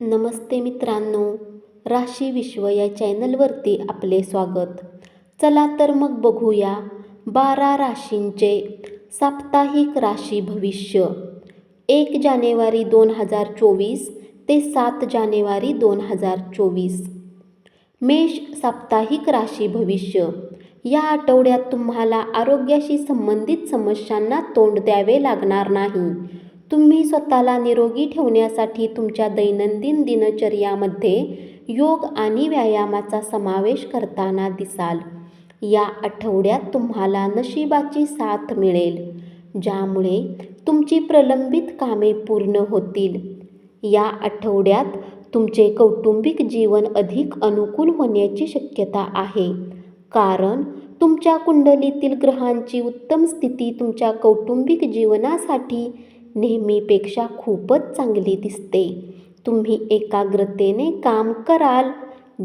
नमस्ते मित्रांनो राशी विश्व या चॅनलवरती आपले स्वागत. चला तर मग बघूया बारा राशींचे साप्ताहिक राशी भविष्य. एक जानेवारी दोन हजार चोवीस ते सात जानेवारी दोन हजार चोवीस. मेष साप्ताहिक राशी भविष्य. या आठवड्यात तुम्हाला आरोग्याशी संबंधित समस्यांना तोंड द्यावे लागणार नाही. तुम्ही स्वतःला निरोगी ठेवण्यासाठी तुमच्या दैनंदिन दिनचर्यामध्ये योग आणि व्यायामाचा समावेश करताना दिसाल. या आठवड्यात तुम्हाला नशिबाची साथ मिळेल ज्यामुळे तुमची प्रलंबित कामे पूर्ण होतील. या आठवड्यात तुमचे कौटुंबिक जीवन अधिक अनुकूल होण्याची शक्यता आहे कारण तुमच्या कुंडलीतील ग्रहांची उत्तम स्थिती तुमच्या कौटुंबिक जीवनासाठी नेहमीपेक्षा खूपच चांगली दिसते. तुम्ही एकाग्रतेने काम कराल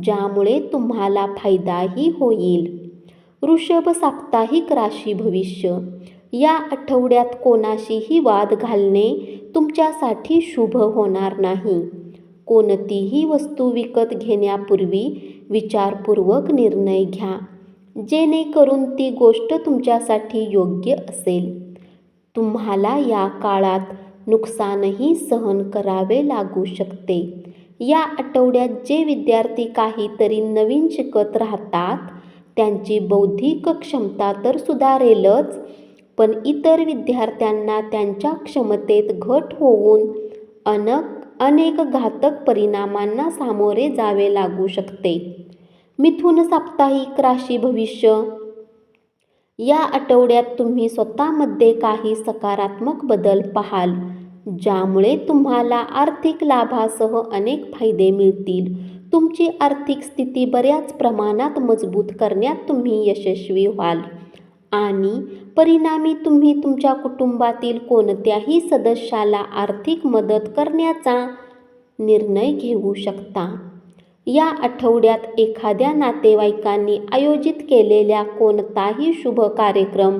ज्यामुळे तुम्हाला फायदाही होईल. वृषभ साप्ताहिक राशी भविष्य. या आठवड्यात कोणाशीही वाद घालणे तुमच्यासाठी शुभ होणार नाही. कोणतीही वस्तू विकत घेण्यापूर्वी विचारपूर्वक निर्णय घ्या. जेणेकरून ती गोष्ट तुमच्यासाठी योग्य असेल. तुम्हाला या काळात नुकसानही सहन करावे लागू शकते. या आठवड्यात जे विद्यार्थी काहीतरी नवीन शिकत राहतात त्यांची बौद्धिक क्षमता तर सुधारेलच पण इतर विद्यार्थ्यांना त्यांच्या क्षमतेत घट होऊन अनक अनेक घातक परिणामांना सामोरे जावे लागू शकते. मिथुन साप्ताहिक राशी भविष्य या आठवड्यात तुम्ही स्वतःमध्ये काही सकारात्मक बदल पाहाल ज्यामुळे तुम्हाला आर्थिक लाभासह अनेक फायदे मिळतील. तुमची आर्थिक स्थिती बऱ्याच प्रमाणात मजबूत करण्यात तुम्ही यशस्वी व्हाल. आणि परिणामी तुम्ही तुमच्या कुटुंबातील कोणत्याही सदस्याला आर्थिक मदत करण्याचा निर्णय घेऊ शकता. या आठवड्यात एखाद्या नातेवाईकांनी आयोजित केलेल्या कोणताही शुभ कार्यक्रम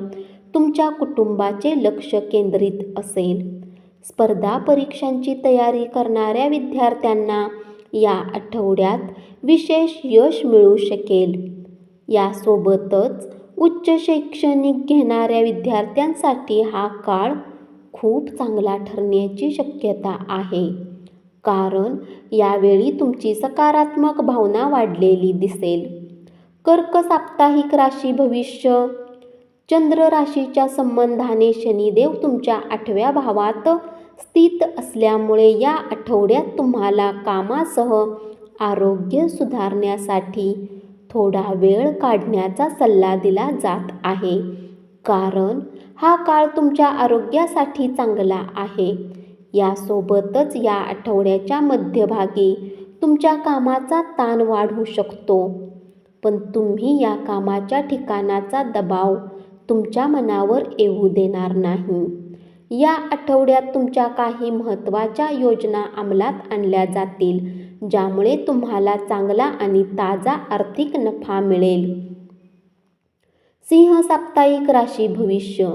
तुमच्या कुटुंबाचे लक्ष केंद्रित असेल. स्पर्धा परीक्षांची तयारी करणाऱ्या विद्यार्थ्यांना या आठवड्यात विशेष यश मिळू शकेल. यासोबतच उच्च शैक्षणिक घेणाऱ्या विद्यार्थ्यांसाठी हा काळ खूप चांगला ठरण्याची शक्यता आहे. कारण यावेळी तुमची सकारात्मक भावना वाढलेली दिसेल. कर्क साप्ताहिक राशी भविष्य. चंद्र राशीच्या संबंधाने शनिदेव तुमच्या आठव्या भावात स्थित असल्यामुळे या आठवड्यात तुम्हाला कामासह आरोग्य सुधारण्यासाठी थोडा वेळ काढण्याचा सल्ला दिला जात आहे. कारण हा काळ तुमच्या आरोग्यासाठी चांगला आहे. यासोबतच या आठवड्याच्या मध्यभागी तुमच्या कामाचा ताण वाढू शकतो. पण तुम्ही या कामाच्या ठिकाणाचा दबाव तुमच्या मनावर येऊ देणार नाही. या आठवड्यात तुमच्या काही महत्त्वाच्या योजना अंमलात आणल्या जातील ज्यामुळे तुम्हाला चांगला आणि ताजा आर्थिक नफा मिळेल. सिंह साप्ताहिक राशी भविष्य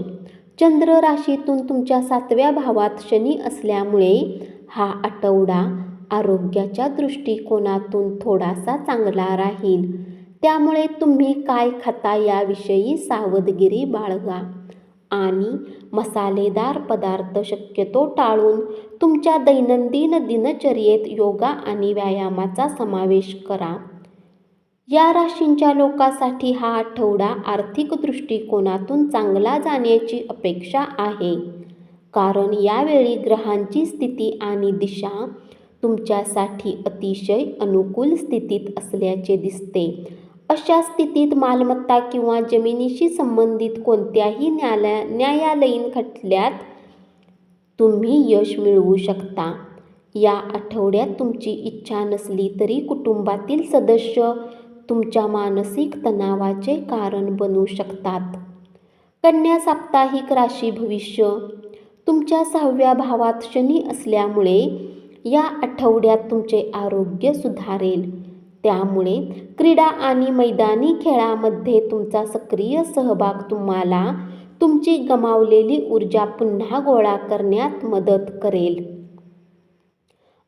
चंद्र राशीतून तुमच्या सातव्या भावात शनी असल्यामुळे हा आठवडा आरोग्याच्या दृष्टिकोनातून थोडासा चांगला राहील. त्यामुळे तुम्ही काय खाता याविषयी सावधगिरी बाळगा. आणि मसालेदार पदार्थ शक्यतो टाळून तुमच्या दैनंदिन दिनचर्येत योगा आणि व्यायामाचा समावेश करा. या राशींच्या लोकांसाठी हा आठवडा आर्थिक दृष्टिकोनातून चांगला जाण्याची अपेक्षा आहे. कारण यावेळी ग्रहांची स्थिती आणि दिशा तुमच्यासाठी अतिशय अनुकूल स्थितीत असल्याचे दिसते. अशा स्थितीत मालमत्ता किंवा जमिनीशी संबंधित कोणत्याही न्यायालया न्यायालयीन खटल्यात तुम्ही यश मिळवू शकता. या आठवड्यात तुमची इच्छा नसली तरी कुटुंबातील सदस्य तुमच्या मानसिक तणावाचे कारण बनू शकतात. कन्या साप्ताहिक राशी भविष्य. तुमच्या सहाव्या भावात शनी असल्यामुळे या आठवड्यात तुमचे आरोग्य सुधारेल. त्यामुळे क्रीडा आणि मैदानी खेळामध्ये तुमचा सक्रिय सहभाग तुम्हाला तुमची गमावलेली ऊर्जा पुन्हा गोळा करण्यात मदत करेल.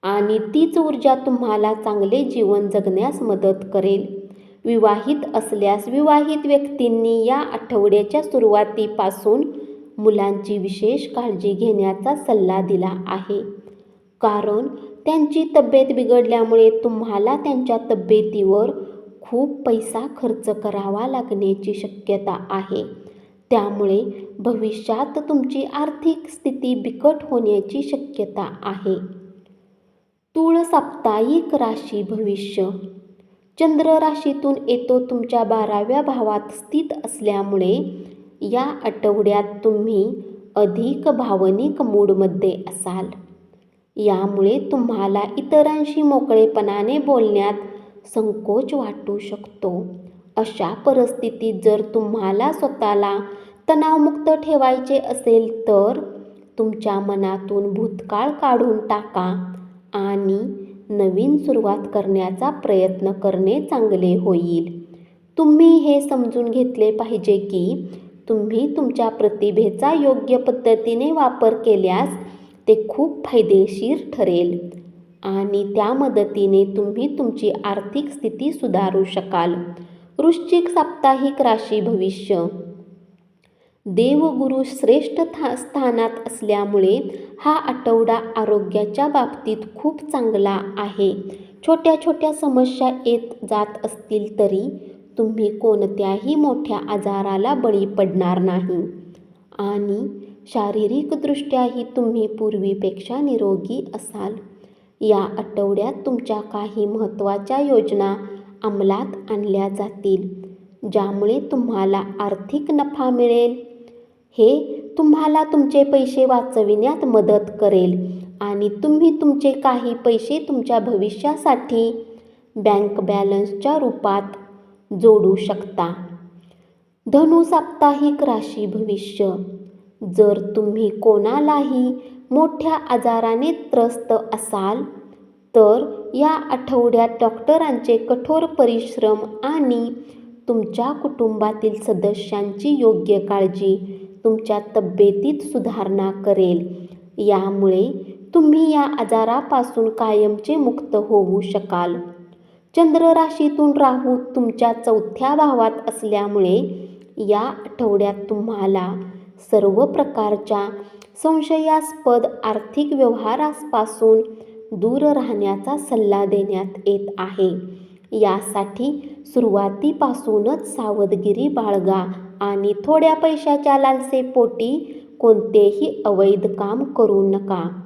आणि तीच ऊर्जा तुम्हाला चांगले जीवन जगण्यास मदत करेल. विवाहित असल्यास विवाहित व्यक्तींनी या आठवड्याच्या सुरुवातीपासून मुलांची विशेष काळजी घेण्याचा सल्ला दिला आहे. कारण त्यांची तब्येत बिघडल्यामुळे तुम्हाला त्यांच्या तब्येतीवर खूप पैसा खर्च करावा लागण्याची शक्यता आहे. त्यामुळे भविष्यात तुमची आर्थिक स्थिती बिकट होण्याची शक्यता आहे. तूळ साप्ताहिक राशी भविष्य चंद्र राशीतून येतो तुमच्या बाराव्या भावात स्थित असल्यामुळे या आठवड्यात तुम्ही अधिक भावनिक मूडमध्ये असाल. यामुळे तुम्हाला इतरांशी मोकळेपणाने बोलण्यात संकोच वाटू शकतो. अशा परिस्थितीत जर तुम्हाला स्वतःला तणावमुक्त ठेवायचे असेल तर तुमच्या मनातून भूतकाळ काढून टाका आणि नवीन सुरुवात करण्याचा प्रयत्न करणे चांगले होईल. तुम्ही हे समजून घेतले पाहिजे की तुम्ही तुमच्या प्रतिभेचा योग्य पद्धतीने वापर केल्यास ते खूप फायदेशीर ठरेल आणि त्या मदतीने तुम्ही तुमची आर्थिक स्थिती सुधारू शकाल. वृश्चिक साप्ताहिक राशी भविष्य देवगुरु श्रेष्ठ था स्थानात असल्यामुळे हा आठवडा आरोग्याच्या बाबतीत खूप चांगला आहे. छोट्या छोट्या समस्या येत जात असतील तरी तुम्ही कोणत्याही मोठ्या आजाराला बळी पडणार नाही. आणि शारीरिकदृष्ट्याही तुम्ही पूर्वीपेक्षा निरोगी असाल. या आठवड्यात तुमच्या काही महत्त्वाच्या योजना अंमलात आणल्या जातील ज्यामुळे तुम्हाला आर्थिक नफा मिळेल. हे तुम्हाला तुमचे पैसे वाचविण्यात मदत करेल आणि तुम्ही तुमचे काही पैसे तुमच्या भविष्यासाठी बँक बॅलन्सच्या रूपात जोडू शकता. धनु साप्ताहिक राशी भविष्य. जर तुम्ही कोणालाही मोठ्या आजाराने त्रस्त असाल तर या आठवड्यात डॉक्टरांचे कठोर परिश्रम आणि तुमच्या कुटुंबातील सदस्यांची योग्य काळजी तुमच्या तब्येतीत सुधारणा करेल. यामुळे तुम्ही या आजारापासून कायमचे मुक्त होऊ शकाल. चंद्र राशीतून राहू तुमच्या चौथ्या भावात असल्यामुळे या आठवड्यात तुम्हाला सर्व प्रकारच्या संशयास्पद आर्थिक व्यवहारापासून दूर राहण्याचा सल्ला देण्यात येत आहे. यासाठी सुरुवातीपासूनच सावधगिरी बाळगा. आणि थोड्या पैशाच्या लालसेपोटी कोणतेही अवैध काम करू नका.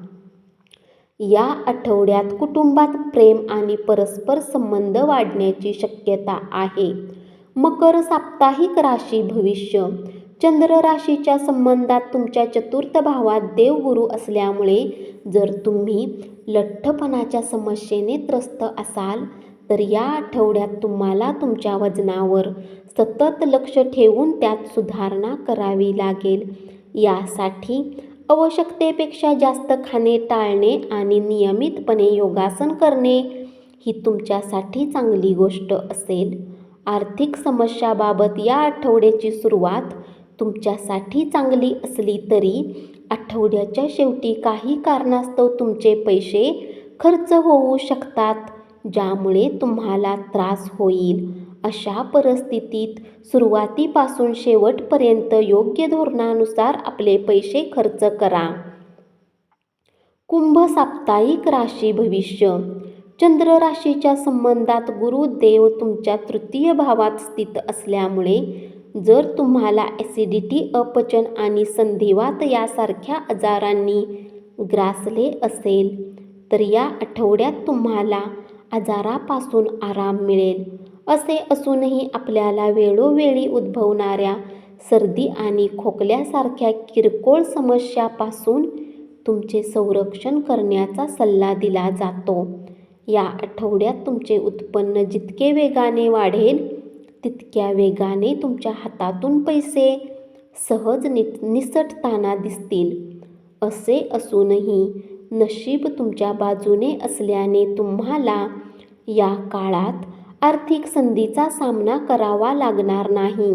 या आठवड्यात कुटुंबात प्रेम आणि परस्पर संबंध वाढण्याची शक्यता आहे. मकर साप्ताहिक राशी भविष्य. चंद्र राशीच्या संबंधात तुमच्या चतुर्थ भावात देवगुरु असल्यामुळे जर तुम्ही लठ्ठपणाच्या समस्येने त्रस्त असाल तर या आठवड्यात तुम्हाला तुमच्या वजनावर सतत लक्ष ठेवून त्यात सुधारणा करावी लागेल. यासाठी आवश्यकतेपेक्षा जास्त खाणे टाळणे आणि नियमितपणे योगासन करणे ही तुमच्यासाठी चांगली गोष्ट असेल. आर्थिक समस्याबाबत या आठवड्याची सुरुवात तुमच्यासाठी चांगली असली तरी आठवड्याच्या शेवटी काही कारणास्तव तुमचे पैसे खर्च होऊ शकतात. ज्यामुळे तुम्हाला त्रास होईल. अशा परिस्थितीत सुरुवातीपासून शेवटपर्यंत योग्य धोरणानुसार आपले पैसे खर्च करा. कुंभ साप्ताहिक राशी भविष्य. चंद्र राशीच्या संबंधात गुरुदेव तुमच्या तृतीय भावात स्थित असल्यामुळे जर तुम्हाला ॲसिडिटी अपचन आणि संधिवात यासारख्या आजारांनी ग्रासले असेल तर या आठवड्यात तुम्हाला आजारापासून आराम मिळेल. असे असूनही आपल्याला वेळोवेळी उद्भवणाऱ्या सर्दी आणि खोकल्यासारख्या किरकोळ समस्यापासून तुमचे संरक्षण करण्याचा सल्ला दिला जातो. या आठवड्यात तुमचे उत्पन्न जितके वेगाने वाढेल तितक्या वेगाने तुमच्या हातातून पैसे सहज नि निसटताना दिसतील. असे असूनही नशीब तुमच्या बाजूने असल्याने तुम्हाला या काळात आर्थिक संधीचा सामना करावा लागणार नाही.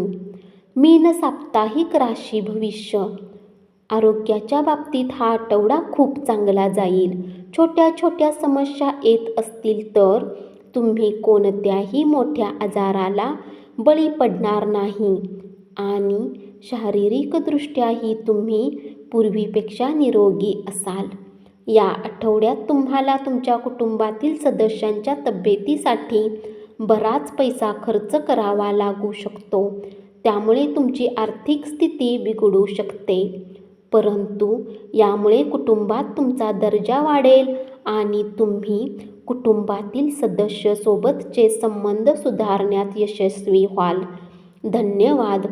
मीन साप्ताहिक राशी भविष्य. आरोग्याच्या बाबतीत हा आठवडा खूप चांगला जाईल. छोट्या छोट्या समस्या येत असतील तर तुम्ही कोणत्याही मोठ्या आजाराला बळी पडणार नाही. आणि शारीरिकदृष्ट्याही तुम्ही पूर्वीपेक्षा निरोगी असाल. या आठवड्यात तुम्हाला तुमच्या कुटुंबातील सदस्यांच्या तब्येतीसाठी बराच पैसा खर्च करावा लागू शकतो. त्यामुळे तुमची आर्थिक स्थिती बिघडू शकते. परंतु यामुळे कुटुंबात तुमचा दर्जा वाढेल आणि तुम्ही कुटुंबातील सदस्यसोबतचे संबंध सुधारण्यात यशस्वी व्हाल. धन्यवाद.